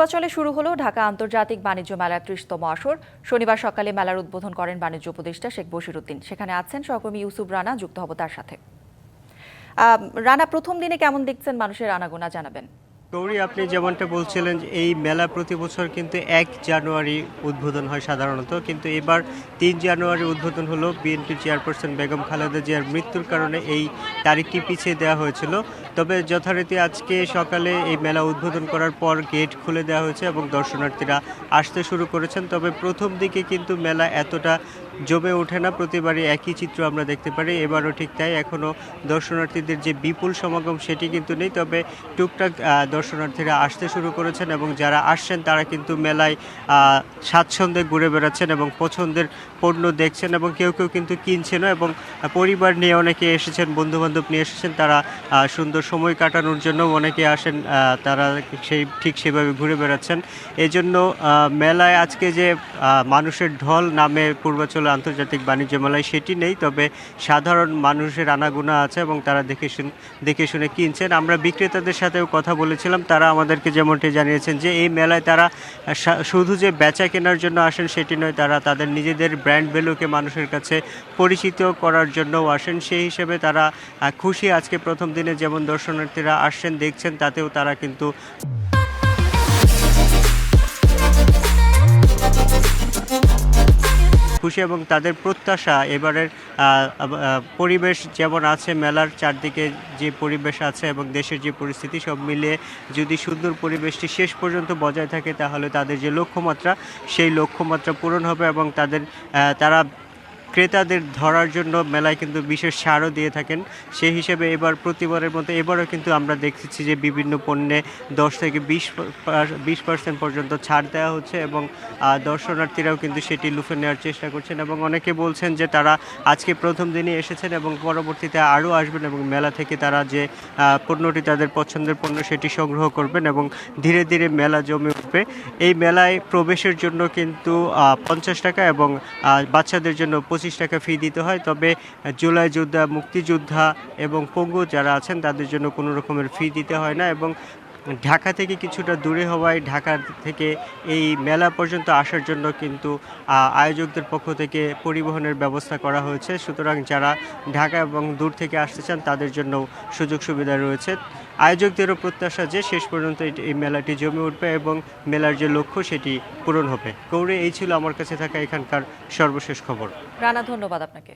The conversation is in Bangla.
পূর্বাচলে শুরু হলো ঢাকা আন্তর্জাতিক বাণিজ্য মেলার ত্রিশতম আসর। শনিবার সকালে মেলার উদ্বোধন করেন বাণিজ্য উপদেষ্টা শেখ বশিরুদ্দিন। সেখানে আছেন সহকর্মী ইউসুফ রানা, যুক্ত হব তার সাথে। রানা, প্রথম দিনে কেমন দেখছেন মানুষের আনাগোনা জানাবেন? গৌরী, আপনি যেমনটা বলছিলেন যে এই মেলা প্রতি বছর কিন্তু এক জানুয়ারি উদ্বোধন হয় সাধারণত, কিন্তু এবার তিন জানুয়ারি উদ্বোধন হলো বিএনপি চেয়ারপারসন বেগম খালেদা জিয়ার মৃত্যুর কারণে এই তারিখটি পিছিয়ে দেওয়া হয়েছিল। তবে যথারীতি আজকে সকালে এই মেলা উদ্বোধন করার পর গেট খুলে দেওয়া হয়েছে এবং দর্শনার্থীরা আসতে শুরু করেছেন। তবে প্রথম দিকে কিন্তু মেলা এতটা জমে ওঠে না, প্রতিবারই একই চিত্র আমরা দেখতে পারি। এবারও ঠিক তাই এখনও দর্শনার্থীদের যে বিপুল সমাগম সেটি কিন্তু নেই। তবে টুকটাক দর্শনার্থীরা আসতে শুরু করেছেন এবং যারা আসছেন তারা কিন্তু মেলায় স্বাচ্ছন্দ্যে ঘুরে বেড়াচ্ছেন এবং পছন্দের পণ্য দেখছেন এবং কেউ কেউ কিন্তু কিনছেনও এবং পরিবার নিয়ে অনেকে এসেছেন, বন্ধুবান্ধব নিয়ে এসেছেন। তারা সুন্দর সময় কাটানোর জন্য অনেকে আসেন তারা সেই, ঠিক সেভাবে ঘুরে বেড়াচ্ছেন। এই জন্য মেলায় আজকে যে মানুষের ঢল নামে পূর্বাচল আন্তর্জাতিক বাণিজ্য মেলায় সেটি নেই, তবে সাধারণ মানুষের আনাগোনা আছে এবং তারা দেখে শুন- দেখে শুনে কিনছেন। আমরা বিক্রেতাদের সাথেও কথা বলেছিলাম, তারা আমাদেরকে যেমনটি জানিয়েছেন যে এই মেলায় তারা শুধু যে বেচা কেনার জন্য আসেন সেটি নয়, তারা তাদের নিজেদের ব্র্যান্ড ভ্যালুকে মানুষের কাছে পরিচিত করার জন্যও আসেন। সেই হিসেবে তারা খুশি আজকে প্রথম দিনে যেমন দর্শনার্থীরা আসছেন, দেখছেন, তাতেও তারা কিন্তু খুশি এবং তাদের প্রত্যাশা এবারের পরিবেশ যেমন আছে মেলার চারদিকে যে পরিবেশ আছে এবং দেশের যে পরিস্থিতি সব মিলিয়ে যদি সুন্দর পরিবেশটি শেষ পর্যন্ত বজায় থাকে তাহলে তাদের যে লক্ষ্যমাত্রা, সেই লক্ষ্যমাত্রা পূরণ হবে এবং তাদের তারা ক্রেতাদের ধরার জন্য মেলায় কিন্তু বিশেষ ছাড়ও দিয়ে থাকেন। সেই হিসেবে এবার প্রতিবারের মতো এবারও কিন্তু আমরা দেখেছি যে বিভিন্ন পণ্যে দশ থেকে বিশ বিশ পার্সেন্ট পর্যন্ত ছাড় দেওয়া হচ্ছে এবং দর্শনার্থীরাও কিন্তু সেটি লুফে নেওয়ার চেষ্টা করছেন এবং অনেকে বলছেন যে তারা আজকে প্রথম দিনই এসেছেন এবং পরবর্তীতে আরও আসবেন এবং মেলা থেকে তারা যে পণ্যটি তাদের পছন্দের পণ্য সেটি সংগ্রহ করবেন এবং ধীরে ধীরে মেলা জমে উঠবে এই মেলায় প্রবেশের জন্য কিন্তু পঞ্চাশ টাকা এবং বাচ্চাদের জন্য পঁচিশ টাকা ফি দিতে হয়। তবে জুলাই যোদ্ধা, মুক্তিযোদ্ধা এবং পঙ্গু যারা আছেন, তাদের জন্য কোনো রকমের ফি দিতে হয় না এবং ঢাকা থেকে কিছুটা দূরে হওয়ায় ঢাকা থেকে এই মেলা পর্যন্ত আসার জন্য কিন্তু আয়োজকদের পক্ষ থেকে পরিবহনের ব্যবস্থা করা হয়েছে। সুতরাং যারা ঢাকা এবং দূর থেকে আসতে চান, তাদের জন্য সুযোগ সুবিধা রয়েছে। আয়োজকদেরও প্রত্যাশা যে শেষ পর্যন্ত এই- মেলাটি জমে উঠবে এবং মেলার যে লক্ষ্য, সেটি পূরণ হবে। গৌরে, এই ছিল আমার কাছে থাকা এখানকার সর্বশেষ খবর। রানা, ধন্যবাদ আপনাকে।